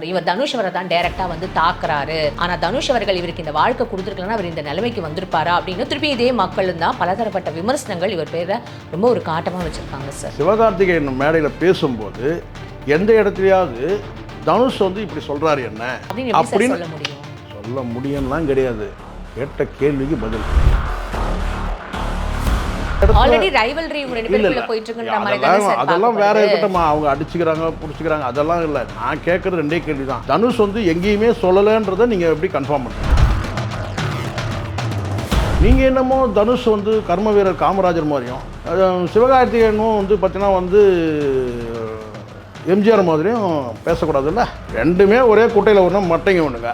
இவர் தனுஷ் அவரை தான் டைரக்டா வந்து தாக்குறாரு. ஆனா தனுஷ் அவர்கள் இவருக்கு இந்த வாழ்க்கை கொடுத்துருக்கலாம் அவர் இந்த நிலைமைக்கு வந்திருப்பாரா அப்படின்னு திருப்பி இதே மக்களும் தான் பலதரப்பட்ட விமர்சனங்கள் இவர் பேரை ரொம்ப ஒரு காட்டமா வச்சிருக்காங்க சார் சிவகார்த்திகேயன் மேடையில் பேசும்போது எந்த இடத்துலையாவது தனுஷ் வந்து இப்படி சொல்றாரு என்ன? அப்படின்னு சொல்ல முடியும்? சொல்ல முடியும்லாம் கிடையாது. கேட்ட கேள்விக்கு பதில். ஆல்ரெடி ரைவல்ரி ரெண்டு இல்ல பேருக்குள்ள இல்ல. போயிட்டு இருக்குன்ற மாதிரி தானே அதெல்லாம் வேற. இருக்கட்டும்மா. அவங்க அடிச்சுக்கிறாங்க பிடிச்சிக்கிறாங்க. அதெல்லாம் இல்லை. நான் கேட்குறது ரெண்டே கேள்வி தான் தனுஷ் வந்து எங்கேயுமே சொல்லலைன்றதை நீங்கள் எப்படி கன்ஃபார்ம் பண்ணுறீங்க நீங்கள் என்னமோ தனுஷ் வந்து கர்ம வீரர் காமராஜர் மாதிரியும் சிவகார்த்திகேயனும் வந்து பார்த்தீங்கன்னா வந்து எம்ஜிஆர் மாதிரியும் பேசக்கூடாதுல்ல? ரெண்டுமே ஒரே குட்டையில் ஒன்று மட்டைங்க ஒன்றுங்க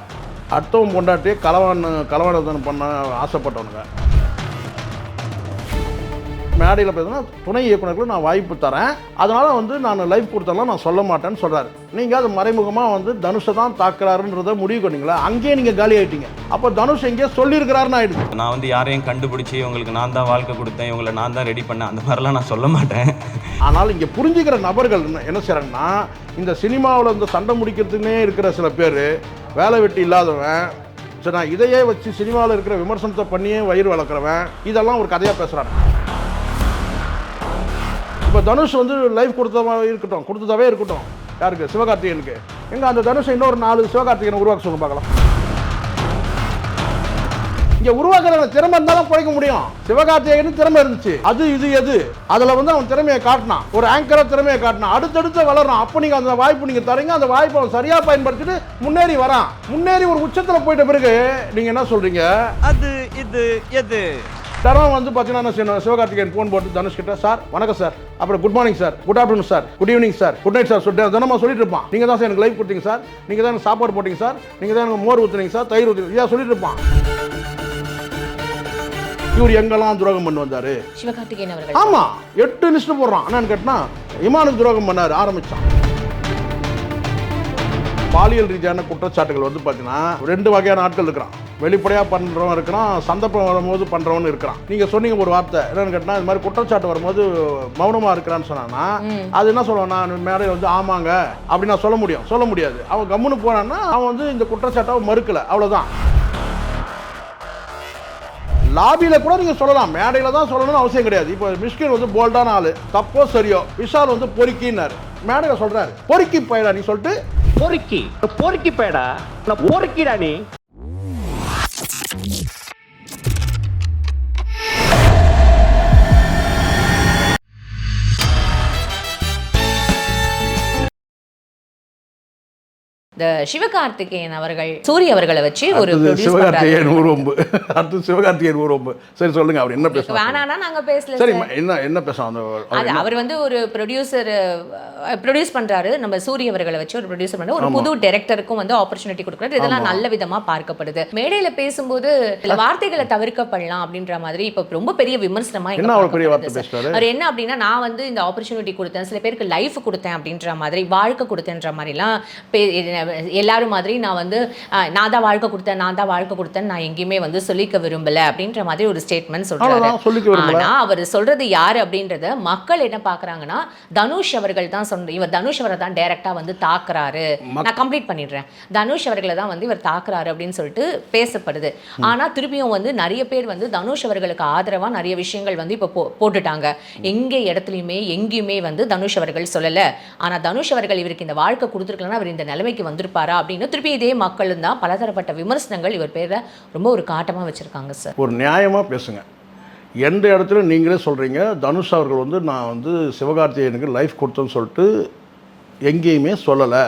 அடுத்தவன் பொண்டாட்டி கலவான் கலவானதனம் பண்ண ஆசைப்பட்டவனுங்க. மேடையில் பேசுனா துணை இயக்குனர்களுக்கு நான் வாய்ப்பு தரேன். அதனால் வந்து நான் லைஃப் கொடுத்தாலும் நான் சொல்ல மாட்டேன்னு சொல்கிறாரு நீங்கள் அது மறைமுகமாக வந்து தனுஷை தான் தாக்குறாருன்றதை முடிவு பண்ணீங்களா? அங்கேயே நீங்கள் காலி ஆயிட்டீங்க. அப்போ தனுஷ் எங்கேயோ சொல்லியிருக்கிறாருன்னு ஆயிடுது நான் வந்து யாரையும் கண்டுபிடிச்சி இவங்களுக்கு நான் தான் வாழ்க்கை கொடுத்தேன் இவங்களை நான் தான் ரெடி பண்ணேன் அந்த மாதிரிலாம் நான் சொல்ல மாட்டேன். ஆனால் இங்கே புரிஞ்சுக்கிற நபர்கள் என்ன- செய்கிறாங்கன்னா இந்த சினிமாவில் இந்த சண்டை முடிக்கிறதுக்குனே இருக்கிற சில பேர் வேலை வெட்டி இல்லாதவன் சரி நான் இதையே வச்சு சினிமாவில் இருக்கிற விமர்சனத்தை பண்ணியே வயிறு வளர்க்குறவன் இதெல்லாம் ஒரு கதையாக பேசுகிறாங்க இப்போ தனுஷ் வந்து லைஃப் கொடுத்ததா இருக்கட்டும் கொடுத்ததாவே இருக்கட்டும். யாருக்கு? சிவகார்த்திகேயனுக்கு. எங்கே அந்த தனுஷை இன்னொரு நாலு சிவகார்த்திகேயனை உருவாக்க சொல்லுங்க பார்க்கலாம். இங்கே உருவாக்குற திறமை இருந்தாலும் குறைக்க முடியும். சிவகார்த்திகேயன் திறமை இருந்துச்சு. அது இது எது? அதில் வந்து அவன் திறமையை காட்டினான். ஒரு ஆங்கரை திறமையை காட்டினான். அடுத்தடுத்து வளரும் அப்போ நீங்கள் அந்த வாய்ப்பு நீங்கள் தரீங்க. அந்த வாய்ப்பை அவன் சரியாக பயன்படுத்திட்டு முன்னேறி வரான். முன்னேறி ஒரு உச்சத்தில் போயிட்ட பிறகு நீங்கள் என்ன சொல்கிறீங்க அது இது எது? தரம் வந்து பார்த்தீங்கன்னா என்ன செய்யணும்? சிவகார்த்திகேயன் ஃபோன் போட்டு தனுஷ் கிட்ட சார் வணக்கம் சார். அப்புறம் good morning sir. Good afternoon sir. Good evening sir. Good night sir. சொல்லிட்டு தினமா சொல்லிட்டு இருப்பான். நீங்கள் தான் சார் எனக்கு லைஃப் கொடுத்தீங்க சார். நீங்கள் தான் எனக்கு சாப்பாடு போட்டீங்க சார். நீங்கள் தான் எனக்கு மோர் ஊற்றுனீங்க சார். தயிர் ஊற்றுனீங்க இதாக சொல்லிட்டு இருப்பான். இவர் எங்கெல்லாம் துரோகம் பண்ணி வந்தாரு? சிவகார்த்திகேயன் அவர்கள். ஆமா. எட்டு லிஸ்ட் போடுறான். என்னன்னு கேட்டா இமானுக்கு துரோகம் பண்ணாரு ஆரம்பிச்சான். பாலியல் ரீதியான குற்றச்சாட்டுகள் வந்து பார்த்தீங்கன்னா ரெண்டு வகையான ஆட்கள் இருக்கிறான். வெளிப்படையாக பண்ணுறவன் இருக்கிறான் சந்தர்ப்பம் வரும்போது பண்ணுறவன் இருக்கிறான். நீங்கள் சொன்னீங்க ஒரு வார்த்தை என்னன்னு கேட்டால் இது மாதிரி குற்றச்சாட்டு வரும்போது மௌனமாக இருக்கிறான்னு சொன்னான்னா அது என்ன சொல்லுவான் நான் மேடையில் வந்து ஆமாங்க அப்படி நான் சொல்ல முடியும். சொல்ல முடியாது. அவன் கம்முன்னு போனான்னா அவன் வந்து இந்த குற்றச்சாட்டை மறுக்கலை. அவ்வளோதான் லாபியில் கூட நீங்கள் சொல்லலாம். மேடையில் தான் சொல்லணும்னு அவசியம் கிடையாது. இப்போ மிஷ்கின் வந்து போல்டான ஆளு. தப்போ சரியோ விஷால் வந்து பொறுக்கின்னாரு. மேடையில் சொல்றாரு. பொறுக்கி போயிடா நீ சொல்லிட்டு பொறுக்கி. பொறுக்கி பேடா நான் பொறுக்கிடா நீ. இந்த சிவகார்த்திகேயன் அவர்கள் சூரிய அவர்களை வச்சு ஒரு. சிவகார்த்திகேயன் ஊர்வம்பு அடுத்து சிவகார்த்திகேயன் ஊர்வம்பு சரி சொல்லுங்க அவர் என்ன பேசுறாரு வேணானா நாங்க பேசல சரி. என்ன என்ன அவர் அது அவர் வந்து ஒரு ப்ரொடியூசர் ப்ரொடியூஸ் பண்றாரு. நம்ம சூரிய அவர்களை வச்சு ஒரு ப்ரொடியூசர் பண்ண ஒரு புது டைரக்டருக்கும் வந்து ஆப்பர்ச்சுனிட்டி கொடுக்குறாரு. இதெல்லாம் நல்ல விதமா பார்க்கப்படுது. மேடையில பேசும்போது சில வார்த்தைகளை தவிர்க்கப்படலாம் அப்படின்ற மாதிரி இப்ப ரொம்ப பெரிய விமர்சனமா என்ன அவர் பெரிய பார்க்கப்படுது வார்த்தை சார். பேசுறாரு? அவர் என்ன அப்படின்னா நான் வந்து இந்த ஆப்பர்ச்சுனிட்டி கொடுத்தேன். சில பேருக்கு லைஃப் கொடுத்தேன் அப்படின்ற மாதிரி வாழ்க்கை கொடுத்தேன்ற மாதிரிலாம் எல்லாரும் மாதிரி நான் வந்து நான் தான் வாழ்க்கை கொடுத்தேன் நான் தான் வாழ்க்கை கொடுத்தேன் நான் எங்கேயுமே வந்து சொல்லிக்க விரும்பல அப்படின்ற மாதிரி ஒரு ஸ்டேட்மெண்ட் சொல்றாரு. அவ்வளவுதான், சொல்லிக்க விரும்பல. ஆனா அவர் சொல்றது யாரு அப்படின்றத மக்கள் என்ன பாக்குறாங்கன்னா தனுஷ் அவர்கள் தான் சொல்ற இவர் தனுஷ் அவரை தான் டைரக்டா வந்து தாக்குறாரு. நான் கம்ப்ளீட் பண்ணிடுறேன். தனுஷ் அவர்களை தான் வந்து இவர் தாக்குறாரு அப்படின்னு சொல்லிட்டு பேசப்படுது. ஆனா திருப்பியும் வந்து நிறைய பேர் வந்து தனுஷ் அவர்களுக்கு ஆதரவா நிறைய விஷயங்கள் வந்து இப்போ போ- போட்டுட்டாங்க. எங்க இடத்துலையுமே எங்கேயுமே வந்து தனுஷ் அவர்கள் சொல்லல. ஆனா தனுஷ் அவர்கள் இவருக்கு இந்த வாழ்க்கை கொடுத்துருக்கலாம் அவர் இந்த நிலைமைக்கு வந்திருப்பாரா அப்படின்னு திருப்பி இதே மக்களும் தான் பலதரப்பட்ட விமர்சனங்கள் இவர் பேரை ரொம்ப ஒரு காட்டமா வச்சிருக்காங்க சார் ஒரு நியாயமாக பேசுங்க. எந்த இடத்துல நீங்களே சொல்கிறீங்க தனுஷ் அவர்கள் வந்து நான் வந்து சிவகார்த்திகேயனுக்கு லைஃப் கொடுத்தேன்னு சொல்லிட்டு எங்கேயுமே சொல்லலை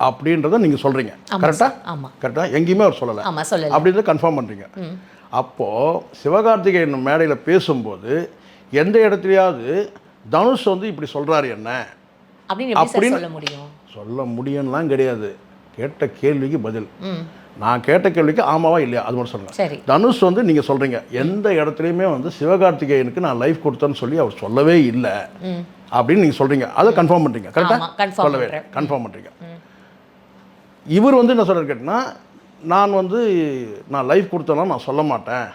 அப்படின்றத நீங்கள் சொல்கிறீங்க கரெக்டாக சார், ஆமா. கரெக்டாக எங்கேயுமே அவர் சொல்லலை. அப்படின்றத கன்ஃபார்ம் பண்ணுறீங்க அப்போது சிவகார்த்திகேயன் மேடையில் பேசும்போது எந்த இடத்துலையாவது தனுஷ் வந்து இப்படி சொல்கிறாரு என்ன? அப்படின்னு அப்படின்னு- சொல்ல முடியும்? சொல்ல முடியும்லாம் கிடையாது. கேட்ட கேள்விக்கு பதில். நான் கேட்ட கேள்விக்கு ஆமாவா இல்லையா? அது மட்டும் சொல்லுங்க. சரி. தனுஷ் வந்து நீங்க சொல்றீங்க எந்த இடத்துலையுமே வந்து சிவகார்த்திகேயனுக்கு நான் லைஃப் கொடுத்தேன்னு சொல்லி அவர் சொல்லவே இல்லை. அப்படின்னு நீங்க சொல்றீங்க. அதை கன்ஃபார்ம் பண்றீங்க ஆமா, கரெக்டா confirm சொல்லவே. கன்ஃபார்ம் பண்றீங்க. இவர் வந்து என்ன சொல்றாரு கேட்டினா நான் வந்து நான் லைஃப் கொடுத்தேன்னா நான் சொல்ல மாட்டேன்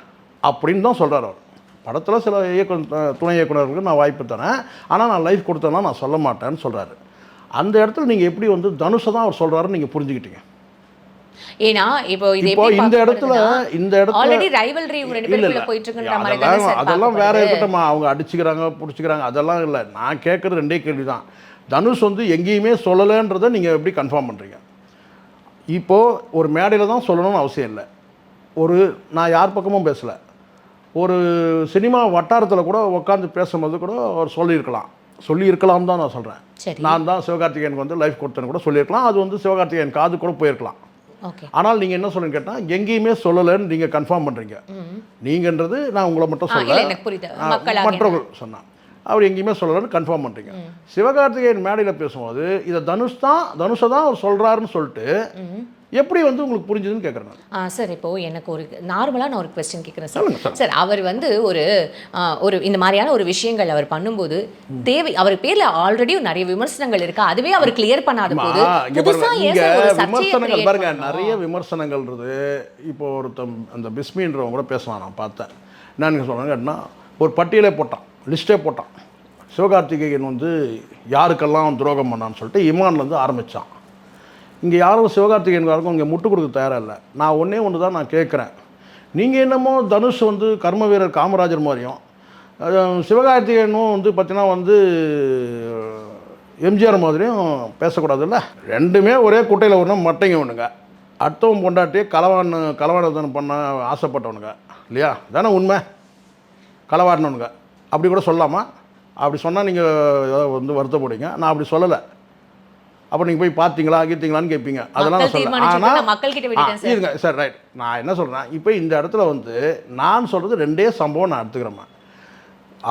அப்படின்னு தான் சொல்றாரு அவர். படத்தில் சில இயக்குனர் துணை இயக்குனர்களுக்கு நான் வாய்ப்பு தரேன். ஆனால் நான் லைஃப் கொடுத்தேன்னா நான் சொல்ல மாட்டேன்னு சொல்றாரு. அந்த இடத்துல நீங்கள் எப்படி வந்து தனுஷை தான் அவர் சொல்கிறாருன்னு நீங்கள் புரிஞ்சுக்கிட்டீங்க. ஏன்னா இப்போ இது இப்போ இந்த இடத்துல இந்த இடத்துல ஆல்ரெடி ரைவல்ரி இவங்க ரெண்டு இல்ல, பேருக்குள்ள இல்ல. போயிட்டு இருக்குன்ற மாதிரி தானே அதெல்லாம் வேற அவங்க அடிச்சுக்கிறாங்க பிடிச்சிக்கிறாங்க அதெல்லாம் இல்லை. நான் கேட்குறது ரெண்டே கேள்வி தான். தனுஷ் வந்து எங்கேயுமே சொல்லலைன்றதை நீங்கள் எப்படி கன்ஃபார்ம் பண்ணுறீங்க இப்போது ஒரு மேடையில் தான் சொல்லணும்னு அவசியம் இல்லை. ஒரு நான் யார் பக்கமும் பேசலை. ஒரு சினிமா வட்டாரத்தில் கூட உட்காந்து பேசும்போது கூட அவர் சொல்லியிருக்கலாம். சொல்லியிருக்கலாம் தான் நான் சொல்கிறேன் நான் தான் சிவகார்த்திகேயனுக்கு வந்து லைஃப் கொடுத்தேன்னு கூட சொல்லியிருக்கலாம். அது வந்து சிவகார்த்திகேயன் காது கூட போயிருக்கலாம் ஆனால் நீங்கள் என்ன சொல்லுங்க கேட்டால் எங்கேயுமே சொல்லலைன்னு நீங்கள் கன்ஃபார்ம் பண்ணுறீங்க நீங்கன்றது நான் உங்களை மட்டும் சொல்ல மற்றவர்கள் சொன்னான் அவர் எங்கேயுமே சொல்லலைன்னு கன்ஃபார்ம் பண்ணுறீங்க சிவகார்த்திகேயன் மேடையில் பேசும்போது இதை தனுஷ் தான் தனுஷை தான் அவர் சொல்கிறாருன்னு சொல்லிட்டு எப்படி வந்து உங்களுக்கு புரிஞ்சுதுன்னு கேட்குறேன் நான். ஆ சார் இப்போ எனக்கு ஒரு நார்மலாக நான் ஒரு கொஸ்டின் கேட்குறேன் சார். சார். அவர் வந்து ஒரு ஒரு இந்த மாதிரியான ஒரு விஷயங்கள் அவர் பண்ணும்போது தேவை அவர் பேர்ல ஆல்ரெடி நிறைய விமர்சனங்கள் இருக்கு? அதுவே அவர் கிளியர் பண்ணாத போது விமர்சனங்கள் பாருங்க? நிறைய விமர்சனங்கள்ன்றது இப்போ ஒருத்தன் அந்த பிஸ்மின்றவங்க கூட பேசலாம் நான் பார்த்தேன். என்ன சொல்கிறேன் கேட்டினா ஒரு பட்டியலே போட்டான் லிஸ்ட்டே போட்டான். சிவகார்த்திகேயன் வந்து யாருக்கெல்லாம் துரோகம் பண்ணான்னு சொல்லிட்டு இமான்லேருந்து ஆரம்பித்தான் இங்கே யாரும் சிவகார்த்திகேயனுக்காருக்கும் இங்கே முட்டு கொடுக்க தயாராக இல்லை நான் ஒன்றே ஒன்று தான் நான் கேட்குறேன். நீங்கள் என்னமோ தனுஷ் வந்து கர்ம வீரர் காமராஜர் மாதிரியும் சிவகார்த்திகேயனும் வந்து பார்த்தீங்கன்னா வந்து எம்ஜிஆர் மாதிரியும் பேசக்கூடாதுல்ல? ரெண்டுமே ஒரே குட்டையில் ஒன்று மட்டைங்க ஒன்றுங்க அடுத்தவன் பொண்டாட்டி கலவான் கலவானதனம் பண்ண ஆசைப்பட்டவனுங்க. இல்லையா? தானே உண்மை. களவாடினவனுங்க. அப்படி கூட சொல்லலாமா அப்படி சொன்னால் நீங்கள் வந்து வருத்தப்படுங்க நான் அப்படி சொல்லலை. அப்போ நீங்கள் போய் பார்த்தீங்களா கீத்தீங்களான்னு கேட்பீங்க அதெல்லாம் நான் தீர்மானிச்சது ஆனால். இருங்க சார் ரைட் நான் என்ன சொல்கிறேன் இப்போ இந்த இடத்துல வந்து நான் சொல்கிறது ரெண்டே சம்பவம் நான் எடுத்துக்கிறேன்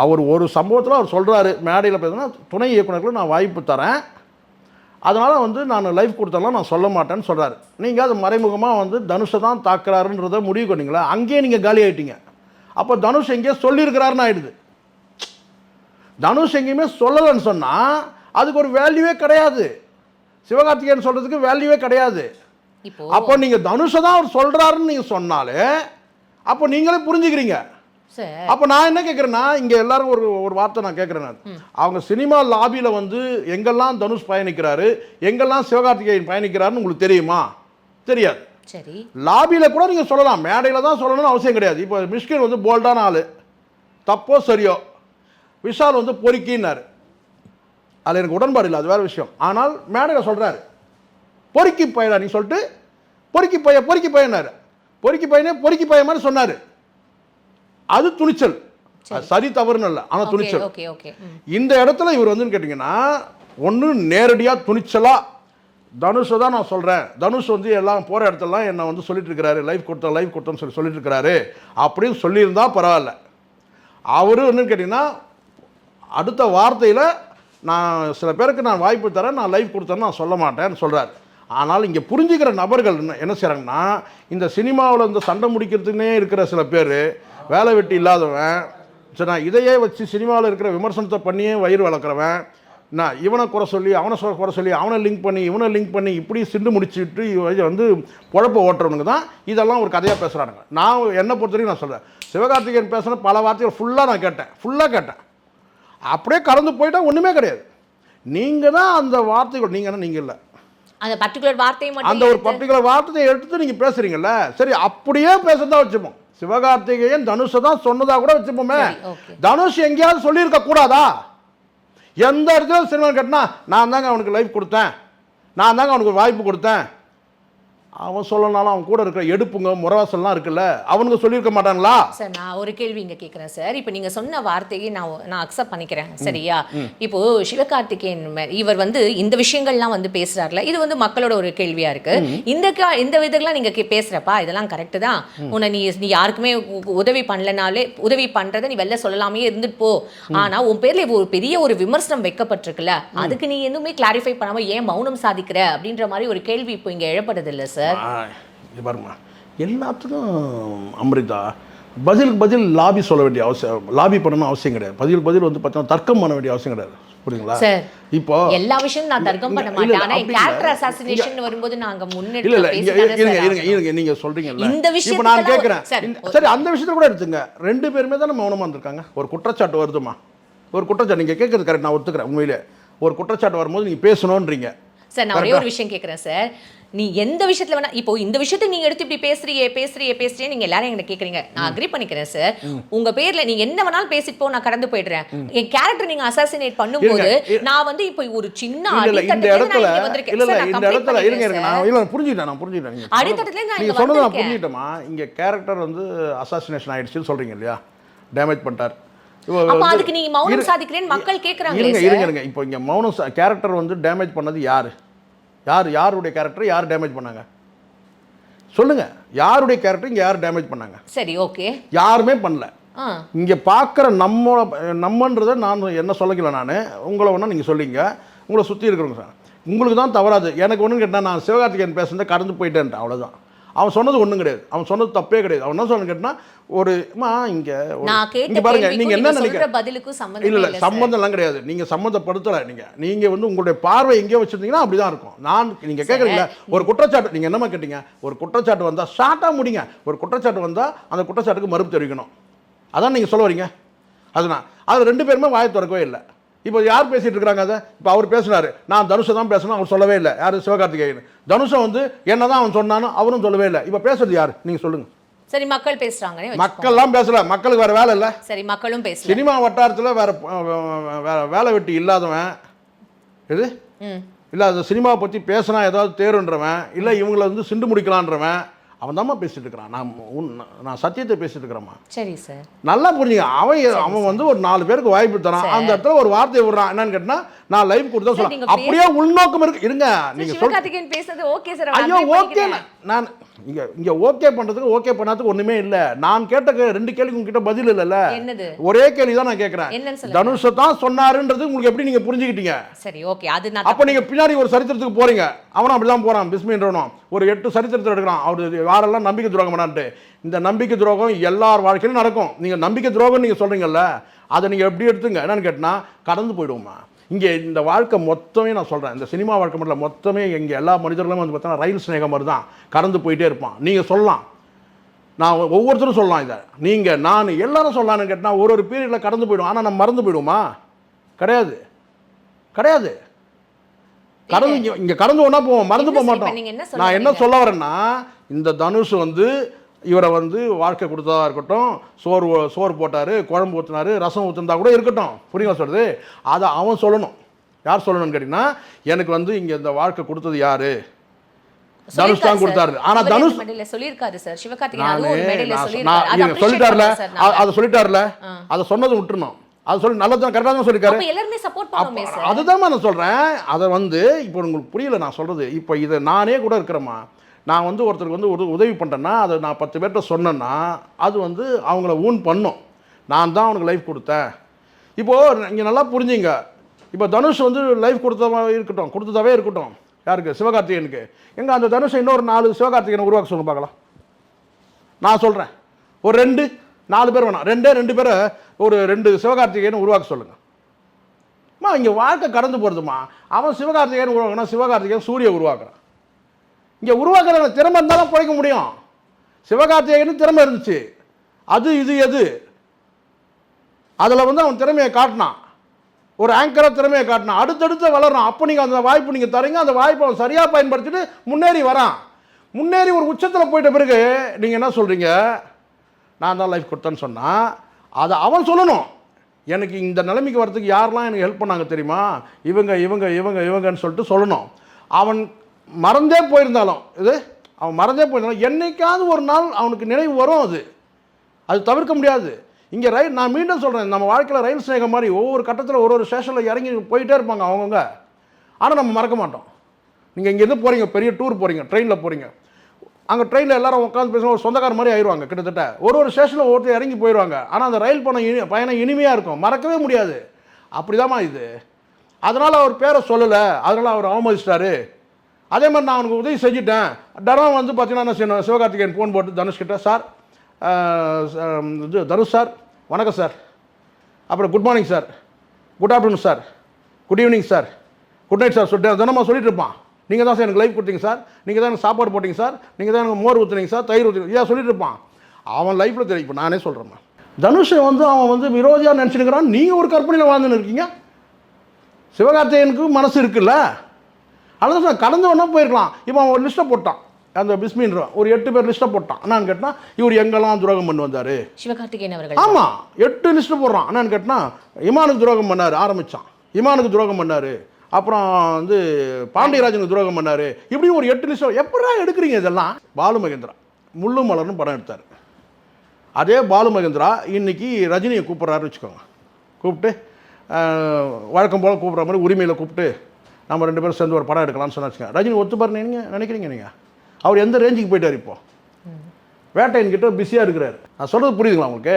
அவர் ஒரு சம்பவத்தில் அவர் சொல்கிறாரு மேடையில் பேசுனா துணை இயக்குனருக்கு நான் வாய்ப்பு தரேன். அதனால் வந்து நான் லைஃப் கொடுத்தாலும் நான் சொல்ல மாட்டேன்னு சொல்கிறாரு நீங்கள் அது மறைமுகமாக வந்து தனுஷை தான் தாக்குறாருன்றத முடிவு பண்ணீங்களா? அங்கேயே நீங்கள் காலி ஆயிட்டீங்க. அப்போ தனுஷ் எங்கேயோ சொல்லியிருக்கிறாருன்னு ஆயிடுது. தனுஷ் எங்கேயுமே சொல்லலைன்னு சொன்னால் அதுக்கு ஒரு வேல்யூவே கிடையாது. சிவகார்த்திகேயன் சொல்கிறதுக்கு வேல்யூவே கிடையாது. அப்போ நீங்கள் தனுஷை தான் அவர் சொல்கிறாருன்னு நீங்கள் சொன்னாலே அப்போ நீங்களே புரிஞ்சுக்கிறீங்க. அப்போ நான் என்ன கேட்குறேன்னா இங்கே எல்லாரும் ஒரு ஒரு வார்த்தை நான் கேட்குறேன் நான். அவங்க சினிமா லாபியில் வந்து எங்கெல்லாம் தனுஷ் பயணிக்கிறாரு எங்கெல்லாம் சிவகார்த்திகேயன் பயணிக்கிறாருன்னு உங்களுக்கு தெரியுமா? தெரியாது. சரி. லாபியில் கூட நீங்கள் சொல்லலாம். மேடையில் தான் சொல்லணும்னு அவசியம் கிடையாது. இப்போ மிஷ்கின் வந்து போல்டான ஆள். தப்போ சரியோ. விஷால் வந்து பொறுக்கின்னாரு. அதில் எனக்கு உடன்பாடு இல்லை அது வேறு விஷயம். ஆனால் மேடையில் சொல்கிறாரு பொறுக்கி பையனா நீ சொல்லிட்டு பொறுக்கி பைய பொறுக்கி பையனாரு பொறுக்கி பையனே பொறுக்கி பையன் மாதிரி சொன்னார். அது துணிச்சல். அது சரி. தவறுன்னு இல்லை ஆனால் துணிச்சல். இந்த இடத்துல இவர் வந்து கேட்டிங்கன்னா ஒன்று நேரடியாக துணிச்சலாக தனுஷை தான் நான் சொல்கிறேன் தனுஷ் வந்து எல்லாம் போகிற இடத்துலலாம் என்னை வந்து சொல்லிட்டு இருக்கிறாரு. லைஃப் கொடுத்தேன் லைஃப் கொடுத்தேன்னு சொல்லி சொல்லிட்டு இருக்கிறாரு. அப்படின்னு சொல்லியிருந்தா பரவாயில்ல. அவரு என்னன்னு கேட்டிங்கன்னா அடுத்த வார்த்தையில் நான் சில பேருக்கு நான் வாய்ப்பு தரேன் நான் லைஃப் கொடுத்தேன்னு நான் சொல்ல மாட்டேன்னு சொல்கிறார் ஆனால் இங்கே புரிஞ்சுக்கிற நபர்கள் என்ன என்ன செய்கிறாங்கன்னா இந்த சினிமாவில் இந்த சண்டை முடிக்கிறதுக்குனே இருக்கிற சில பேர் வேலை வெட்டி இல்லாதவன் சரி நான் இதையே வச்சு சினிமாவில் இருக்கிற விமர்சனத்தை பண்ணியே வயிறு வளர்க்குறவன் நான் இவனை குறை சொல்லி அவனை குறை சொல்லி அவனை லிங்க் பண்ணி இவனை லிங்க் பண்ணி இப்படி சிண்டு முடிச்சுட்டு வந்து குழப்ப ஓட்டுறவனுங்க தான் இதெல்லாம் ஒரு கதையாக பேசுகிறானுங்க நான் என்னை பொறுத்த வரைக்கும் நான் சொல்கிறேன் சிவகார்த்திகேயன் பேசுன பல வார்த்தைகள் ஃபுல்லாக நான் கேட்டேன். ஃபுல்லாக கேட்டேன். அப்படியே கடந்து போயிட்டா ஒன்றுமே கிடையாது. நீங்கள் தான் அந்த வார்த்தைகள் நீங்கள் நீங்கள் இல்லை. அந்த பர்டிகுலர் வார்த்தையை மட்டும் அந்த ஒரு பர்டிகுலர் வார்த்தையை எடுத்து நீங்கள் பேசுறீங்கல்ல சரி அப்படியே பேசுறதா வச்சுப்போம். சிவகார்த்திகேயன் தனுஷை தான் சொன்னதா கூட வச்சுப்போமே. தனுஷ் எங்கேயாவது சொல்லியிருக்க கூடாதா? எந்த இடத்துல சினிமா கேட்டினா நான் தாங்க அவனுக்கு லைஃப் கொடுத்தேன். நான் தாங்க அவனுக்கு வாய்ப்பு கொடுத்தேன். அவன் சொல்லனாலும் அவன் கூட இருக்கிற எடுப்புங்க முறவாசல்லாம் இருக்குல்ல அவனுங்க சொல்லியிருக்க மாட்டாங்களா? சார் நான் ஒரு கேள்வி இங்க கேட்குறேன் சார். இப்போ நீங்க சொன்ன வார்த்தையை நான் நான் அக்செப்ட் பண்ணிக்கிறேன் சரியா? இப்போ சிவகார்த்திகேயன் இவர் வந்து இந்த விஷயங்கள்லாம் வந்து பேசுறாருல இது வந்து மக்களோட ஒரு கேள்வியா இருக்கு. இந்த இந்த விதங்கள்லாம் நீங்க கே- பேசுறப்பா இதெல்லாம் கரெக்ட் தான். உன்னை நீ நீ யாருக்குமே உதவி பண்ணலனாலே உதவி பண்றதை நீ வெளில சொல்லலாமே இருந்துட்டு போ. ஆனா உன் பேர்ல ஒரு பெரிய ஒரு விமர்சனம் வைக்கப்பட்டிருக்குல்ல அதுக்கு நீ எதுவுமே கிளாரிஃபை பண்ணாம ஏன் மௌனம் சாதிக்கிற அப்படின்ற மாதிரி ஒரு கேள்வி இப்போ இங்க எழப்படுது இல்ல சார்? இங்க பாருமா எல்லாத்துக்கும் அம்ரிதா பதிலுக்கு பதில் லாபி சொல்ல வேண்டிய அவசியம் லாபி பண்ணணும் அவசியம் கிடையாது. பதில் பதில் வந்து பார்த்தீங்கன்னா தர்க்கம் பண்ண வேண்டிய அவசியம் கிடையாது. புரியுங்களா சார் இப்போ எல்லா விஷயம் நான் தர்க்கம் பண்ண மாட்டேன். ஆனா கேரக்டர். அசாசினேஷன் வரும்போது நாங்க முன்னெடுத்து இல்ல இங்க பேசி தானே இருங்க சார் இருங்க இருங்க நீங்க சொல்றீங்கல்ல. இந்த இப்போ நான் கேட்குறேன் சார், சரி அந்த விஷயத்துல கூட எடுத்துங்க. ரெண்டு பேருமே தானே மௌனமா இருந்திருக்காங்க. ஒரு குற்றச்சாட்டு வருதுமா ஒரு குற்றச்சாட்டு நீங்க கேட்கறது கரெக்ட் நான் ஒத்துக்கிறேன் உண்மையிலே. ஒரு குற்றச்சாட்டு வரும்போது நீங்கள் பேசணுன்றீங்க சார் நான் ஒரே ஒரு விஷயம் கேட்குறேன் சார். நீ எந்த விஷயத்துல வேணா இப்போ இந்த விஷயத்தை நீங்க எடுத்து இப்படி பேசுறியே பேசுறியே பேசுறியே நீங்க எல்லாரும் என்கிட்ட கேக்குறீங்க. நான் அக்ரி பண்ணிக்கிறேன் சார் உங்க பேர்ல நீங்க என்ன வேணாலும் பேசிட்டு போ நான் கடந்து போயிடுறேன். என் கேரக்டர் நீங்க அசாசினேட் பண்ணும்போது நான் வந்து இப்போ ஒரு சின்ன நான் இங்க கேரக்டர் வந்து அசாசினேஷன் ஆயிடுச்சுன்னு சொல்றீங்க இல்லையா? டேமேஜ் பண்ணிட்டார். அதுக்கு நீங்க மௌனம் சாதிக்கிறேன்னு மக்கள் சார். இருங்க இருங்க இப்போ இங்க மௌனம் கேரக்டர் வந்து டேமேஜ் பண்ணது யாரு? யார் யாருடைய கேரக்டர் யார் டேமேஜ் பண்ணாங்க? சொல்லுங்க யாருடைய கேரக்டர் இங்க யார் டேமேஜ் பண்ணாங்க? சரி ஓகே யாருமே பண்ணல. இங்கே பார்க்குற நம்ம நம்மன்றதை நான் என்ன சொல்லக்கல நான்? உங்களை ஒன்றா நீங்கள் சொல்லிங்க. உங்களை சுற்றி இருக்கிறவங்க சார் உங்களுக்கு தான் தவறாது. எனக்கு ஒன்றும் கேட்டால் நான் சிவகார்த்திகேயன் பேசுனதை கடந்து போயிட்டேன்ட்டேன் அவ்வளோதான் அவன் சொன்னது ஒன்றும் கிடையாது. அவன் சொன்னது தப்பே கிடையாது. அவன் என்ன சொன்னு கேட்டால் ஒரு அம்மா இங்கே இங்கே பாருங்க நீங்கள் என்ன சம்மந்தமே இல்லை இல்லை. சம்மந்தம்லாம் கிடையாது. நீங்கள் சம்மந்தப்படுத்தலை நீங்கள் நீங்கள் வந்து உங்களுடைய பார்வை எங்கேயோ வச்சுருந்தீங்கன்னா அப்படி தான் இருக்கும். நான் நீங்கள் கேட்குறீங்களா ஒரு குற்றச்சாட்டு நீங்கள் என்னம்மா கேட்டீங்க? ஒரு குற்றச்சாட்டு வந்தால் ஷார்ட்டாக முடிங்க. ஒரு குற்றச்சாட்டு வந்தால் அந்த குற்றச்சாட்டுக்கு மறுப்பு தெரிவிக்கணும். அதான் நீங்கள் சொல்ல வரீங்க. அதுதான். அது ரெண்டு பேருமே வாயை திறக்கவே இல்லை. இப்போ யார் பேசிட்டு இருக்காங்க அதை? இப்போ அவர் பேசினாரு. நான் தனுஷை தான் பேசணும் அவர் சொல்லவே இல்லை. யார்? சிவகார்த்திகேயன். தனுஷை வந்து என்ன தான் அவன் சொன்னானோ அவரும் சொல்லவே இல்லை. இப்போ பேசுறது யார்? நீங்கள் சொல்லுங்கள் சரி மக்கள் வச்சுக்கோங்க. மக்கள்லாம் பேசல. மக்களுக்கு வேறு வேலை இல்லை. சரி மக்களும் பேசல. சினிமா வட்டாரத்தில் வேற வேற வேலை வெட்டி இல்லாதவன் எது? இல்லை அது சினிமாவை பற்றி பேசினா ஏதாவது தேருன்றவன் இல்லை இவங்கள வந்து சிண்டு முடிக்கலான்றவன் அவன் தாம்மா பேசிட்டு இருக்கிறான் நான் உன்- நான் சத்தியத்தை பேசிட்டு இருக்கிறேம்மா சரி சார். நல்லா புரிஞ்சுங்க. அவன் அவன் வந்து ஒரு நாலு பேருக்கு வாய்ப்பு தரான். அந்த இடத்துல ஒரு வார்த்தையை விடுறான். என்னன்னு கேட்டினா நான் லைவ் கொடுத்தா சொல்ல அப்படியே உள்நோக்கம் இருக்கு. இருங்க நீங்க சொல் சிவகார்த்திகேயன் பேசுறது ஓகே சார். ஐயோ ஓகே நான் இங்க இங்க ஓகே பண்றதுக்கு ஓகே பண்ணாததுக்கு ஒண்ணுமே இல்ல. நான் கேட்ட ரெண்டு கேள்வி உங்ககிட்ட பதில் இல்லைல்ல. ஒரே கேள்வி தான் நான் கேட்கறேன். தனுஷை தான் சொன்னாருன்றது உங்களுக்கு எப்படி நீங்க புரிஞ்சுக்கிட்டீங்க? சரி ஓகே அது நான் அப்ப நீங்க பின்னாடி ஒரு சரித்திரத்துக்கு போறீங்க. அவனும் அப்படிதான் போறான் பிஸ்மின்றவனும் ஒரு எட்டு சரித்திரத்தை எடுக்கிறான். அவர் யாரெல்லாம் நம்பிக்கை துரோகம் பண்ணான்ட்டு. இந்த நம்பிக்கை துரோகம் எல்லார் வாழ்க்கையிலும் நடக்கும். நீங்க நம்பிக்கை துரோகம் நீங்க சொல்றீங்கல்ல அதை நீங்க எப்படி எடுத்துங்க? என்னன்னு கேட்டினா கடந்து போயிடுவோமா இங்கே இந்த வாழ்க்கை மொத்தமே நான் சொல்கிறேன் இந்த சினிமா வாழ்க்கை மட்டும் மொத்தமே இங்கே எல்லா மனிதர்களும் வந்து பார்த்தோன்னா ரயில் சிநேகம் மாதிரி தான் கடந்து போயிட்டே இருப்பான். நீங்கள் சொல்லலாம். நான் ஒவ்வொருத்தரும் சொல்லலாம் இதை. நீங்கள் நான் எல்லாரும் சொல்லலாம்னு கேட்டால் ஒரு ஒரு பீரியடில் கடந்து போயிடும். ஆனால் நம்ம மறந்து போயிடுவோமா? கிடையாது. கிடையாது. கடந்து இங்கே இங்கே கடந்து ஒன்றா போவோம். மறந்து போக மாட்டோம். நான் என்ன? சொல்ல வரேன்னா இந்த தனுஷ் வந்து இவரை வந்து வாழ்க்கை கொடுத்ததா இருக்கட்டும் சோறு சோறு போட்டார் குழம்பு ஊற்றினாரு ரசம் ஊற்றுனதா கூட இருக்கட்டும். புரியுங்களா சொல்கிறது அதை அவன் சொல்லணும். யார் சொல்லணும்னு கேட்டிங்கன்னா எனக்கு வந்து இங்கே இந்த வாழ்க்கை கொடுத்தது யாரு? தனுஷ் தான் கொடுத்தாரு. ஆனா தனுஷ் சொல்லியிருக்காரு சார். சிவகார்த்திகேயன் சொல்லியிருக்காரு. சொல்லிட்டார்ல. அதை சொல்லிட்டார்ல. அதை சொன்னதை விட்டுறணும். அது சொல்லி நல்லதான் கரெக்டாக தான் சொல்லிருக்காரு அப்ப எல்லாருமே சப்போர்ட் பண்ணுமே சார். அதுதான் நான் சொல்கிறேன் அதை வந்து இப்போ உங்களுக்கு புரியல நான் சொல்கிறது இப்போ இதை நானே கூட இருக்கிறேம்மா. நான் வந்து ஒருத்தருக்கு வந்து ஒரு உதவி பண்ணுறேன்னா அதை நான் பத்து பேர்கிட்ட சொன்னேன்னா அது வந்து அவங்கள ஊன் பண்ணும். நான் தான் அவனுக்கு லைஃப் கொடுத்தேன். இப்போது இங்கே நல்லா புரிஞ்சுங்க. இப்போ தனுஷ் வந்து லைஃப் கொடுத்ததாக இருக்கட்டும் கொடுத்ததாவே இருக்கட்டும். யாருக்கு? சிவகார்த்திகேயனுக்கு. எங்கே அந்த தனுஷை இன்னொரு நாலு சிவகார்த்திகேயனை உருவாக்க சொல்லுங்க பார்க்கலாம். நான் சொல்கிறேன் ஒரு ரெண்டு நாலு பேர் வேணாம். ரெண்டே ரெண்டு பேரை ஒரு ரெண்டு சிவகார்த்திகேயனை உருவாக்க சொல்லுங்கள் அம்மா இங்கே வாழ்க்கை கடந்து போகிறதுமா அவன் சிவகார்த்திகேயன் உருவாக்கினா சிவகார்த்திகேயன் சூரிய உருவாக்குறான். இங்கே உருவாக்குற திறமை இருந்தாலும் பிழைக்க முடியும். சிவகார்த்திகேயன் திறமை இருந்துச்சு. அது இது எது? அதில் வந்து அவன் திறமையை காட்டினான். ஒரு ஆங்கராக திறமையை காட்டினான். அடுத்தடுத்து வளரும் அப்போ நீங்கள் அந்த வாய்ப்பு நீங்கள் தரீங்க. அந்த வாய்ப்பை அவன் சரியாக பயன்படுத்திட்டு முன்னேறி வரான். முன்னேறி ஒரு உச்சத்தில் போயிட்ட பிறகு நீங்கள் என்ன சொல்கிறீங்க நான் தான் லைஃப் கொடுத்தேன்னு சொன்னால் அதை அவன் சொல்லணும். எனக்கு இந்த நிலைமைக்கு வரதுக்கு யாரெல்லாம் எனக்கு ஹெல்ப் பண்ணாங்க தெரியுமா? இவங்க இவங்க இவங்க இவங்கன்னு சொல்லிட்டு சொல்லணும். அவன் மறந்தே போயிருந்தாலும் இது? அவன் மறந்தே போயிருந்தாலும் என்னைக்காவது ஒரு நாள் அவனுக்கு நினைவு வரும் அது. அது தவிர்க்க முடியாது. இங்கே ரயில் நான் மீண்டும் சொல்கிறேன் நம்ம வாழ்க்கையில் ரயில் ஸ்நேகம் மாதிரி ஒவ்வொரு கட்டத்தில் ஒரு ஒரு ஸ்டேஷனில் இறங்கி போயிட்டே இருப்பாங்க அவங்கவுங்க. ஆனால் நம்ம மறக்க மாட்டோம். நீங்கள் இங்கேருந்து போகிறீங்க பெரிய டூர் போகிறீங்க ட்ரெயினில் போகிறீங்க அங்கே ட்ரெயினில் எல்லாரும் உட்காந்து பேசுகிற ஒரு சொந்தக்கார மாதிரி ஆயிடுவாங்க கிட்டத்தட்ட. ஒரு ஒரு ஸ்டேஷனில் ஒருத்தர் இறங்கி போயிடுவாங்க ஆனால் அந்த ரயில் பயணம் இனி பயணம் இனிமையாக இருக்கும். மறக்கவே முடியாது. அப்படிதாம்மா இது. அதனால் அவர் பேரை சொல்லலை. அதனால் அவர் அவமதிச்சிட்டாரு. அதே மாதிரி நான் அவனுக்கு உதவி செஞ்சுட்டேன். தரம் வந்து பார்த்தீங்கன்னா என்ன செய்யணும்? சிவகார்த்திகேயன் ஃபோன் போட்டு தனுஷ் கிட்ட சார் இது தனுஷ் சார் வணக்கம் சார். அப்புறம் good morning sir. Good afternoon sir. Good evening sir. Good night sir சொல்லிட்டு தினமாக சொல்லிட்டு இருப்பான். நீங்கள் தான் சார் எனக்கு லைஃப் கொடுத்தீங்க சார். நீங்கள் தான் எனக்கு சாப்பாடு போட்டிங்க சார். நீங்கள் தான் எனக்கு மோர் ஊற்றுனீங்க சார். தயிர் ஊற்றுனீங்க ஏன் சொல்லிட்டு இருப்பான். அவன் லைஃப்பில் தெரியும். இப்போ நானே சொல்கிறேன் தனுஷை வந்து அவன் வந்து விரோதியாக நினச்சிருக்கிறான் நீங்கள் ஒரு கற்பனையில் வாழ்ந்துன்னு இருக்கீங்க. சிவகார்த்திகேயனுக்கு மனசு இருக்குல்ல? அதான் சார் கடந்தவனா போயிருக்கலாம். இவன் அவன் ஒரு லிஸ்ட்டை போட்டான். அந்த பிஸ்மின்ற ஒரு எட்டு பேர் லிஸ்ட்டை போட்டான். என்னன்னு கேட்டால் இவர் எங்கெல்லாம் துரோகம் பண்ணி வந்தார்? சிவகார்த்திகேயன் அவர்கள். ஆமாம் எட்டு லிஸ்ட்டு போடுறான். என்னன்னு கேட்டால் இமானுக்கு துரோகம் பண்ணார் ஆரம்பித்தான் இமானுக்கு துரோகம் பண்ணார். அப்புறம் வந்து பாண்டியராஜனுக்கு துரோகம் பண்ணார். இப்படி ஒரு எட்டு லிஸ்ட் எப்படா எடுக்கிறீங்க இதெல்லாம்? பாலு மகேந்திரா முள்ளு மலர்னு படம் எடுத்தார். அதே பாலு மகேந்திரா இன்னைக்கு ரஜினியை கூப்பிட்றாரு வச்சுக்கோங்க. கூப்பிட்டு வழக்கம் போல் கூப்பிட்ற மாதிரி உரிமையில் கூப்பிட்டு நம்ம ரெண்டு பேரும் சேர்ந்து ஒரு படம் எடுக்கலாம்னு சொன்னாச்சுங்க ரஜினி ஒத்துப்பார் நீங்கள் நினைக்கிறீங்க நீங்கள் அவர் எந்த ரேஞ்சுக்கு போயிட்டார் இப்போ? வேட்டையன் கிட்ட பிஸியாக இருக்கிறாரு. நான் சொல்கிறது புரியுதுங்களா உங்களுக்கு?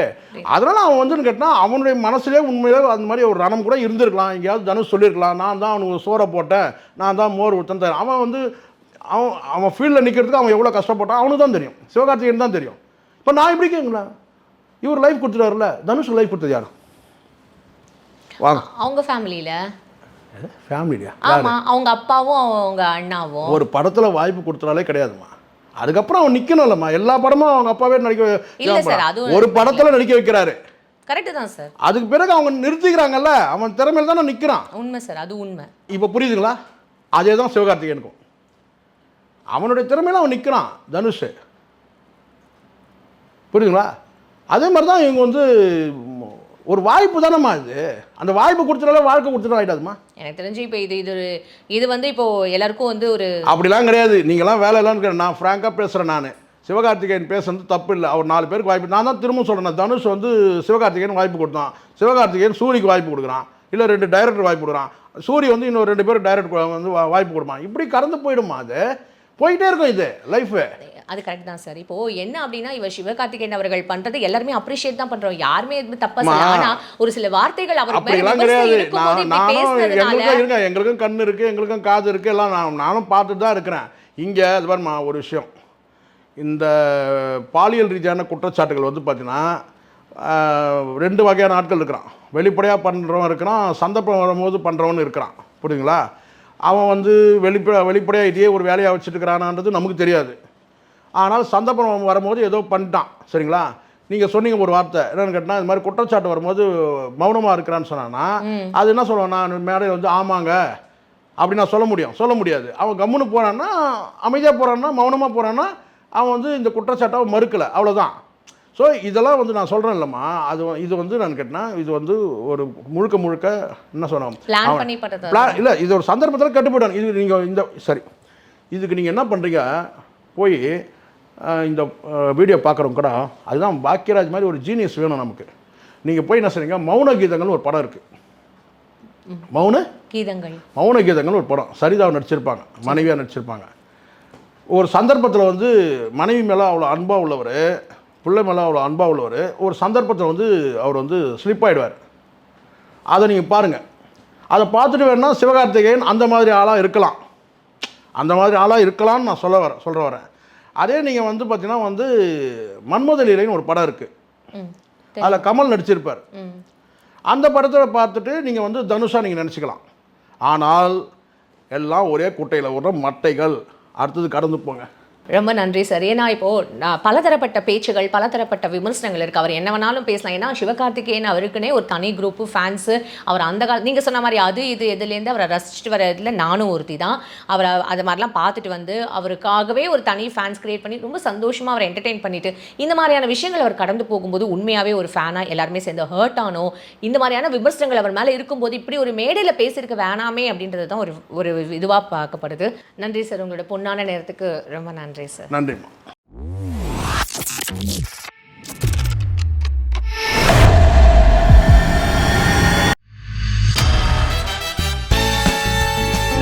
அதனால் அவன் வந்துன்னு கேட்டால் அவனுடைய மனசுலேயே உண்மையிலே அந்த மாதிரி ஒரு ரணம் கூட இருந்திருக்கலாம். எங்கேயாவது தனுஷ் சொல்லியிருக்கலாம். நான் தான் அவனுக்கு சோறை போட்டேன். நான் தான் மோர் ஊத்தன் தரேன். அவன் வந்து அவன் அவன் ஃபீல்டில் நிற்கிறதுக்கு அவன் எவ்வளோ கஷ்டப்பட்டான்? அவனுக்கு தான் தெரியும். சிவகார்த்திகேயன் தான் தெரியும். இப்போ நான் எப்படி கேட்குங்களா இவர் லைஃப் கொடுத்துட்டாருல. தனுஷ் லைஃப் கொடுத்தது யாரும் வாங்க. அவங்க ஃபேமிலியில் ஃபேமிலியா ஆமா அவங்க அப்பாவும் அவங்க அண்ணாவும். ஒரு படத்தில் வாய்ப்பு கொடுத்துறாலே கிடையாதும்மா. அதுக்கப்புறம் அவன் நிற்கணும்லம்மா எல்லா படமும் அவங்க அப்பாவே நடிக்க ஒரு படத்தில் நடிக்க வைக்கிறாரு. கரெக்டு தான் சார். அதுக்கு பிறகு அவங்க நிறுத்திக்கிறாங்கல்ல அவன் திறமையில தானே நிற்கிறான் உண்மை சார் அது உண்மை. இப்போ புரியுதுங்களா? அதே தான் சிவகார்த்திகேயனுக்கும். அவனுடைய திறமையில அவன் நிற்கிறான் தனுஷ். புரியுதுங்களா? அதே மாதிரி தான் இவங்க வந்து ஒரு வாய்ப்பு தானேம்மா இது? அந்த வாய்ப்பு கொடுத்துட்டாலே வாழ்க்கை கொடுத்துட்டு ஆகிடாதுமா எனக்கு தெரிஞ்சு இப்போ இது இது ஒரு இது வந்து இப்போ எல்லாருக்கும் வந்து ஒரு அப்படிலாம் கிடையாது. நீங்களாம் வேலை இல்லைன்னு இருக்கிற நான் ஃப்ராங்காக பேசுகிறேன் நான். சிவகார்த்திகேயன் பேசுறது தப்பு இல்லை. அவர் நாலு பேருக்கு வாய்ப்பு நான் தான் திரும்ப சொல்கிறேன் தனுஷ் வந்து சிவகார்த்திகேயன் வாய்ப்பு கொடுத்தான். சிவகார்த்திகேயன் சூரிக்கு வாய்ப்பு கொடுக்குறான். இல்லை ரெண்டு டைரக்டர் வாய்ப்பு கொடுக்குறான். சூரி வந்து இன்னொரு ரெண்டு பேருக்கு டைரக்டர் வந்து வாய்ப்பு கொடுப்பான். இப்படி கடந்து போயிடுமா அது? போயிட்டே இருக்கும் இது லைஃபு அது கரெக்ட் தான் சார் இப்போ என்ன அப்படின்னா இவர் சிவகார்த்திகேயன் அவர்கள் பண்றது எல்லாருமே அப்ரிஷியேட் தான் பண்றோம். யாருமே தப்பா மா. ஆனா ஒரு சில வார்த்தைகள் அவர் கிடையாது. எங்களுக்கும் எங்களுக்கும் கண் இருக்குது எங்களுக்கும் காது இருக்குது எல்லாம் நான் நானும் பார்த்துட்டு தான் இருக்கிறேன். இங்கே அது பாருமா ஒரு விஷயம். இந்த பாலியல் ரீதியான குற்றச்சாட்டுகள் வந்து பார்த்தீங்கன்னா ரெண்டு வகையான ஆட்கள் இருக்கிறான். வெளிப்படையாக பண்ணுறவன் இருக்கிறான் சந்தர்ப்பம் வரும்போது பண்ணுறவன் இருக்கிறான். புரியுதுங்களா? அவன் வந்து வெளிப்பட வெளிப்படையாக இதையே ஒரு வேலையாக வச்சுட்டு இருக்கிறானான்றது நமக்கு தெரியாது. ஆனால் சந்தர்ப்பம் வரும்போது ஏதோ பண்ணிட்டான். சரிங்களா? நீங்கள் சொன்னீங்க ஒரு வார்த்தை. என்னன்னு கேட்டால் இது மாதிரி குற்றச்சாட்டு வரும்போது மௌனமாக இருக்கிறான்னு சொன்னான்னா அது என்ன சொல்லுவேன்? நான் மேடையில் வந்து ஆமாங்க அப்படி நான் சொல்ல முடியும். சொல்ல முடியாது. அவன் கம்முன்னு போகிறான்னா அமைதியாக போகிறான்னா மௌனமாக போகிறான்னா அவன் வந்து இந்த குற்றச்சாட்டை அவன் மறுக்கலை. அவ்வளோதான் ஸோ இதெல்லாம் வந்து நான் சொல்கிறேன் இல்லைம்மா. அது இது வந்து நான் கேட்டேன்னா இது வந்து ஒரு முழுக்க முழுக்க என்ன சொன்னோம் பிளான் இல்லை இது ஒரு சந்தர்ப்பத்தில் கட்டுப்படும் இது நீங்கள் இந்த சரி. இதுக்கு நீங்கள் என்ன பண்ணுறீங்க போய் இந்த வீடியோ பார்க்குறவங்க கூட அதுதான் பாக்கியராஜ் மாதிரி ஒரு ஜீனியஸ் வேணும் நமக்கு. நீங்கள் போய் என்ன செய்றீங்க? மௌன கீதங்கள்னு ஒரு படம் இருக்குது மௌன? கீதங்கள். மௌன கீதங்கள்னு ஒரு படம். சரிதாவை நடிச்சிருப்பாங்க. மனைவியாக நடிச்சிருப்பாங்க. ஒரு சந்தர்ப்பத்தில் வந்து மனைவி மேலே அவ்வளோ அன்பாக உள்ளவர் பிள்ளை மேலே அவ்வளோ அன்பாக உள்ளவர் ஒரு சந்தர்ப்பத்தில் வந்து அவர் வந்து ஸ்லிப் ஆகிடுவார் அதை நீங்கள் பாருங்கள் அதை பார்த்துட்டு வேணா சிவகார்த்திகேயன் அந்த மாதிரி ஆளாக இருக்கலாம். அந்த மாதிரி ஆளாக இருக்கலாம்னு நான் சொல்ல வரேன் சொல்ல வரேன். அதே நீங்கள் வந்து பார்த்தீங்கன்னா வந்து மன்மத லீலைன்னு ஒரு படம் இருக்குது அதில் கமல் நடிச்சிருப்பார். அந்த படத்தை பார்த்துட்டு நீங்கள் வந்து தனுஷா நீங்கள் நினச்சிக்கலாம். ஆனால் எல்லாம் ஒரே குட்டையில் விடுற மட்டைகள். அடுத்தது கடந்து போங்க. ரொம்ப நன்றி சார் ஏன்னா இப்போது நான் பலதரப்பட்ட பேச்சுகள் பலதரப்பட்ட விமர்சனங்கள் இருக்குது அவர் என்ன வேணாலும் பேசலாம். ஏன்னா சிவகார்த்திகேயன் அவருக்குனே ஒரு தனி குரூப்பு ஃபேன்ஸு அவர் அந்த கால நீங்கள் சொன்ன மாதிரி அது இது எதுலேருந்து அவரை ரசிச்சுட்டு இதில் நானும் ஒருத்தி தான். அவரை அது மாதிரிலாம் பார்த்துட்டு வந்து அவருக்காகவே ஒரு தனி ஃபேன்ஸ் கிரியேட் பண்ணி ரொம்ப சந்தோஷமாக அவரை என்டர்டெயின் பண்ணிட்டு இந்த மாதிரியான விஷயங்கள் அவர் கடந்து போகும்போது உண்மையாகவே ஒரு ஃபேனாக எல்லாருமே சேர்ந்து ஹர்ட் ஆனோ இந்த மாதிரியான விமர்சனங்கள் அவர் மேலே இருக்கும்போது இப்படி ஒரு மேடையில் பேசியிருக்க வேணாமே அப்படின்றது தான் ஒரு ஒரு இதுவாக பார்க்கப்படுது. நன்றி சார் உங்களோட பொன்னான நேரத்துக்கு ரொம்ப நன்றி. நன்றி சார். நன்றிம்மா.